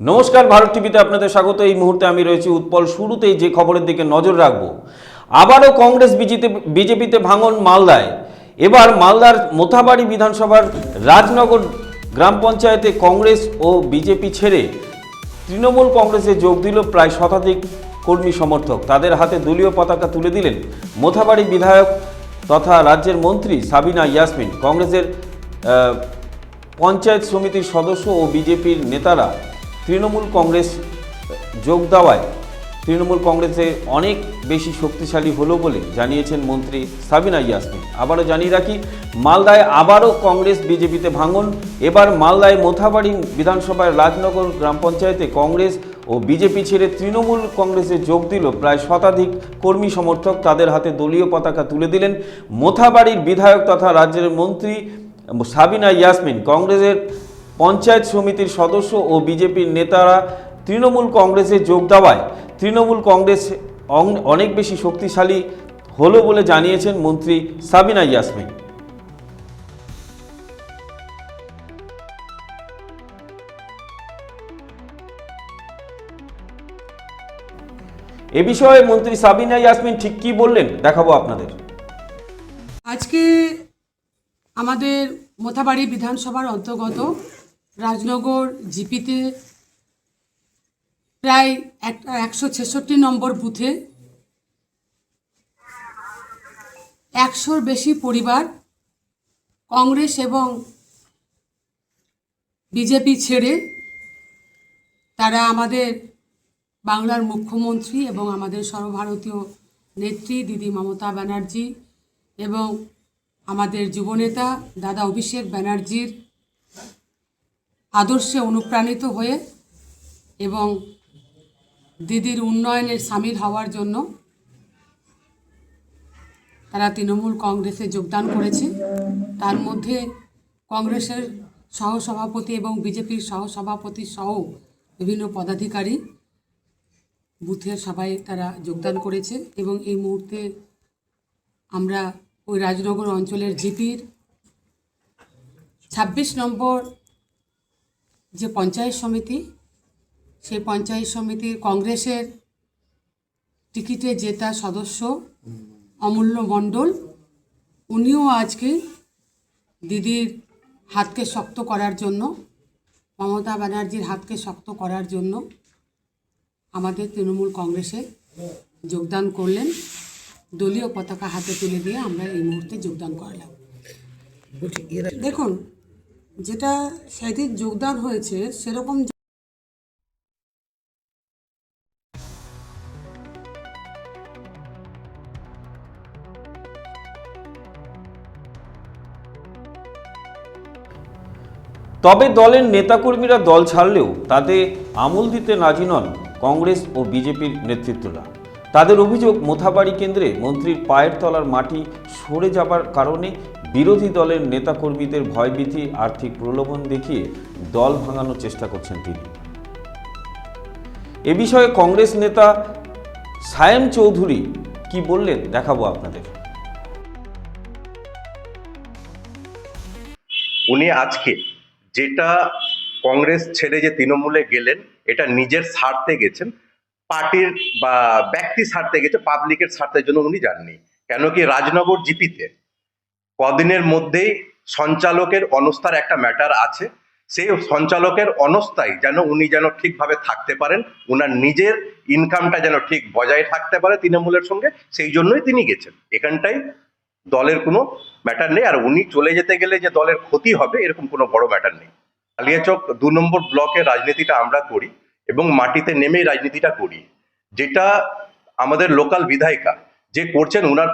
নমস্কার, ভারত টিভিতে আপনাদের স্বাগত। এই মুহূর্তে আমি রয়েছি উৎপল। শুরুতেই যে খবরের দিকে নজর রাখব, আবারও কংগ্রেস বিজেপি, বিজেপিতে ভাঙন মালদায়। এবার মালদার মোথাবাড়ি বিধানসভার রাজনগর গ্রাম পঞ্চায়েতে কংগ্রেস ও বিজেপি ছেড়ে তৃণমূল কংগ্রেসে যোগ দিল প্রায় শতাধিক কর্মী সমর্থক। তাদের হাতে দলীয় পতাকা তুলে দিলেন মোথাবাড়ি বিধায়ক তথা রাজ্যের মন্ত্রী সাবিনা ইয়াসমিন। কংগ্রেসের পঞ্চায়েত সমিতির সদস্য ও বিজেপির নেতারা তৃণমূল কংগ্রেস যোগ দেওয়ায় তৃণমূল কংগ্রেসে অনেক বেশি শক্তিশালী হলো বলে জানিয়েছেন মন্ত্রী সাবিনা ইয়াসমিন। আবারও জানিয়ে রাখি, মালদায় আবারও কংগ্রেস বিজেপিতে ভাঙন। এবার মালদায় মোথাবাড়ি বিধানসভার রাজনগর গ্রাম পঞ্চায়েতে কংগ্রেস ও বিজেপি ছেড়ে তৃণমূল কংগ্রেসে যোগ দিল প্রায় শতাধিক কর্মী সমর্থক। তাদের হাতে দলীয় পতাকা তুলে দিলেন মোথাবাড়ির বিধায়ক তথা রাজ্যের মন্ত্রী সাবিনা ইয়াসমিন। কংগ্রেসের পঞ্চায়েত সমিতির সদস্য ও বিজেপির নেতারা তৃণমূল কংগ্রেসে যোগ দেওয়ায় তৃণমূল কংগ্রেস অনেক বেশি শক্তিশালী হলো বলে জানিয়েছেন মন্ত্রী সাবিনা ইয়াসমিন। এ বিষয়ে মন্ত্রী সাবিনা ইয়াসমিন ঠিক কী বললেন দেখাবো আপনাদের। আজকে আমাদের মোথাবাড়ি বিধানসভার অন্তর্গত রাজনগর, জিপিতে প্রায় একশো ছেষট্টি নম্বর বুথে একশোর বেশি পরিবার কংগ্রেস এবং বিজেপি ছেড়ে তারা আমাদের বাংলার মুখ্যমন্ত্রী এবং আমাদের সর্বভারতীয় নেত্রী দিদি মমতা ব্যানার্জি এবং আমাদের যুবনেতা দাদা অভিষেক ব্যানার্জির আদর্শে অনুপ্রাণিত হয়ে এবং দিদির উন্নয়নের সামিল হওয়ার জন্য তারা তৃণমূল কংগ্রেসে যোগদান করেছে। তার মধ্যে কংগ্রেসের সহসভাপতি এবং বিজেপির সহসভাপতি সহ বিভিন্ন পদাধিকারী বুথের সবাই তারা যোগদান করেছে এবং এই মুহূর্তে আমরা ওই রাজনগর অঞ্চলের জিপির ছাব্বিশ নম্বর যে পঞ্চায়েত সমিতি সেই পঞ্চায়েত সমিতির কংগ্রেসের টিকিটে জেতা সদস্য অমূল্য মণ্ডল উনিও আজকে দিদির হাতকে শক্ত করার জন্য মমতা ব্যানার্জির হাতকে শক্ত করার জন্য আমাদের তৃণমূল কংগ্রেসে যোগদান করলেন। দলীয় পতাকা হাতে তুলে দিয়ে আমরা এই মুহূর্তে যোগদান করলাম। দেখুন যেটা সেদিন যোগদান হয়েছে, সেরকম তবে দলের নেতাকর্মীরা দল ছাড়লেও তাতে আমল দিতে রাজি নন কংগ্রেস ও বিজেপির নেতৃত্বরা। তাদের অভিযোগ, মোথাবাড়ি কেন্দ্রে মন্ত্রীর পায়ের তলার মাটি সরে যাবার কারণে বিরোধী দলের নেতাকর্মীদের ভয়ভীতি, আর্থিক প্রলোভন দেখিয়ে দল ভাঙানোর চেষ্টা করছেন তিনি। এ বিষয়ে কংগ্রেস নেতা সায়েম চৌধুরী কি বললেন দেখাবো আপনাদের। উনি আজকে যেটা কংগ্রেস ছেড়ে যে তৃণমূলে গেলেন, এটা নিজের স্বার্থে গেছেন, পার্টির বা ব্যক্তি স্বার্থে গেছে, পাবলিকের স্বার্থের জন্য উনি যাননি। কেন কি রাজনগর জিপিতে কদিনের মধ্যেই সঞ্চালকের অনস্থার একটা ম্যাটার আছে। সেই সঞ্চালকের অনস্থায় যেন উনি যেন ঠিকভাবে থাকতে পারেন, উনার নিজের ইনকামটা যেন ঠিক বজায় থাকতে পারে তৃণমূলের সঙ্গে, সেই জন্যই তিনি গেছেন। এখানটাই দলের কোনো ম্যাটার নেই, আর উনি চলে যেতে গেলে যে দলের ক্ষতি হবে, এরকম কোনো বড় ম্যাটার নেই। কালিয়াচক দু নম্বর ব্লকের রাজনীতিটা আমরা করি এবং মাটিতে নেমেই রাজনীতিটা করি। যেটা আমাদের লোকাল বিধায়িকা যে করছেন, উনার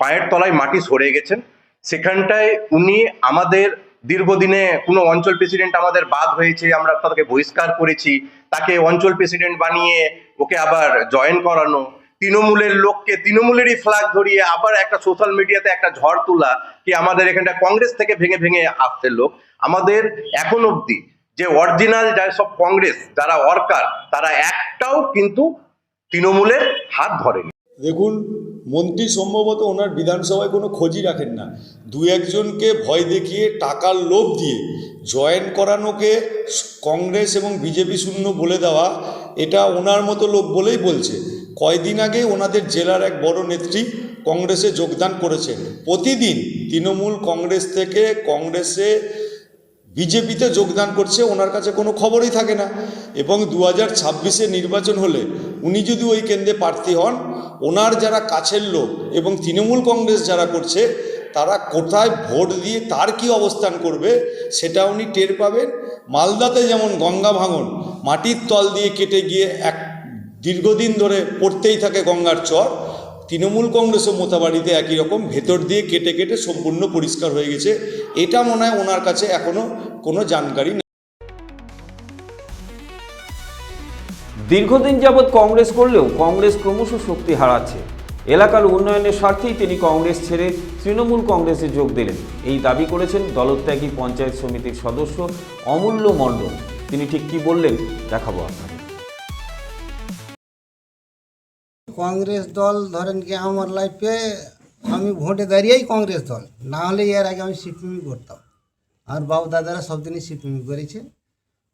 পায়ের তলায় মাটি সরে গেছেন। সেখানটায় উনি আমাদের দীর্ঘদিনে কোনো অঞ্চল প্রেসিডেন্ট আমাদের বাদ হয়েছে, আমরা তাকে বহিষ্কার করেছি, তাকে অঞ্চল প্রেসিডেন্ট বানিয়ে ওকে আবার জয়েন করানো। তৃণমূলের লোককে, তৃণমূলেরই ফ্ল্যাগ ধরিয়ে আবার একটা সোশ্যাল মিডিয়াতে একটা ঝড় তোলা কি আমাদের এখানটা কংগ্রেস থেকে ভেঙে ভেঙে আসছে লোক। আমাদের এখন অবধি যে অরিজিনাল যারা সব কংগ্রেস, যারা ওয়ার্কার তারা একটাও কিন্তু তৃণমূলের হাত ধরেনি। দেখুন মন্ত্রী সম্ভবত ওনার বিধানসভায় কোনো খোঁজই রাখেন না। দু একজনকে ভয় দেখিয়ে টাকার লোভ দিয়ে জয়েন করানোকে কংগ্রেস এবং বিজেপি শূন্য বলে দেওয়া, এটা ওনার মতো লোক বলেই বলছে। কয়দিন আগে ওনাদের জেলার এক বড় নেত্রী কংগ্রেসে যোগদান করেছেন। প্রতিদিন তৃণমূল কংগ্রেস থেকে কংগ্রেসে বিজেপিতে যোগদান করছে, ওনার কাছে কোনো খবরই থাকে না। এবং দু হাজার ছাব্বিশে নির্বাচন হলে উনি যদি ওই কেন্দ্রে প্রার্থী হন, ওনার যারা কাছের লোক এবং তৃণমূল কংগ্রেস যারা করছে, তারা কোথায় ভোট দিয়ে তার কি অবস্থান করবে, সেটা উনি টের পাবেন। মালদাতে যেমন গঙ্গা ভাঙন, মাটির তল দিয়ে কেটে গিয়ে এক দীর্ঘদিন ধরে পড়তেই থাকে গঙ্গার চর তৃণমূল কংগ্রেস ও মোতাবাড়িতে একই রকম, ভেতর দিয়ে কেটে কেটে সম্পূর্ণ পরিষ্কার হয়ে গেছে। এটা মনে হয় ওনার কাছে এখনও কোনো জানকারি নেই। দীর্ঘদিন যাবৎ কংগ্রেস করলেও কংগ্রেস ক্রমশ শক্তি হারাচ্ছে। এলাকার উন্নয়নের স্বার্থেই তিনি কংগ্রেস ছেড়ে তৃণমূল কংগ্রেসে যোগ দিলেন। এই দাবি করেছেন দলত্যাগী পঞ্চায়েত সমিতির সদস্য অমূল্য মণ্ডল। তিনি ঠিক কী বললেন, দেখাবো আপনাদের। কংগ্রেস দল ধরেন কি আমার লাইফে আমি ভোটে দাঁড়িয়েই কংগ্রেস দল। না হলে এর আগে আমি সিপিএমই করতাম। আর বাবু দাদারা সব দিনই সিপিএমই করেছে।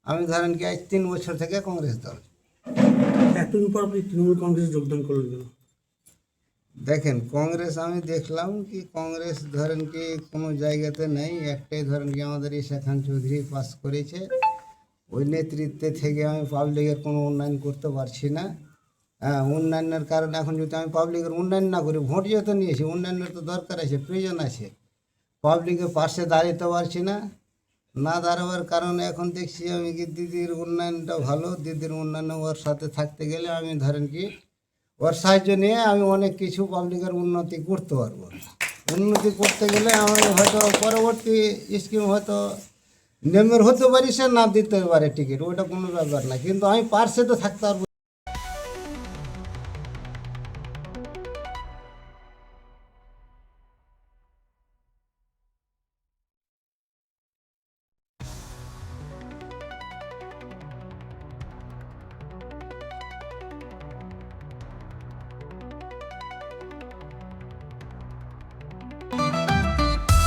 আমি ধরেন কি আজ তিন বছর থেকে কংগ্রেস দল। এতদিন পর আপনি তৃণমূল কংগ্রেস যোগদান করলেন কেন? দেখেন কংগ্রেস আমি দেখলাম কি কংগ্রেস ধরেন কি কোনো জায়গাতে নেই। একটাই ধরেন কি আমাদের ঈশা খান চৌধুরী পাস করেছে। ওই নেতৃত্বে থেকে আমি পাবলিকের কোনো উন্নয়ন করতে পারছি না। হ্যাঁ উন্নয়নের কারণে এখন যদি আমি পাবলিকের উন্নয়ন না করি, ভোট যেহেতু নিয়েছি, উন্নয়নের তো দরকার আছে, প্রয়োজন আছে। পাবলিকের পাশে দাঁড়াতে পারছি না। না দাঁড়াবার কারণে এখন দেখছি আমি কি দিদির উন্নয়নটা ভালো, দিদির উন্নয়ন ওর সাথে থাকতে গেলে আমি ধরেন কি, ওর সাহায্য নিয়ে আমি অনেক কিছু পাবলিকের উন্নতি করতে পারব। উন্নতি করতে গেলে আমি হয়তো পরবর্তী স্কিম হয়তো নেমের হতে পারি, সে না দিতে পারে টিকিট ওটা কোনো ব্যাপার না। কিন্তু আমি পার্সে তো থাকতে পারব।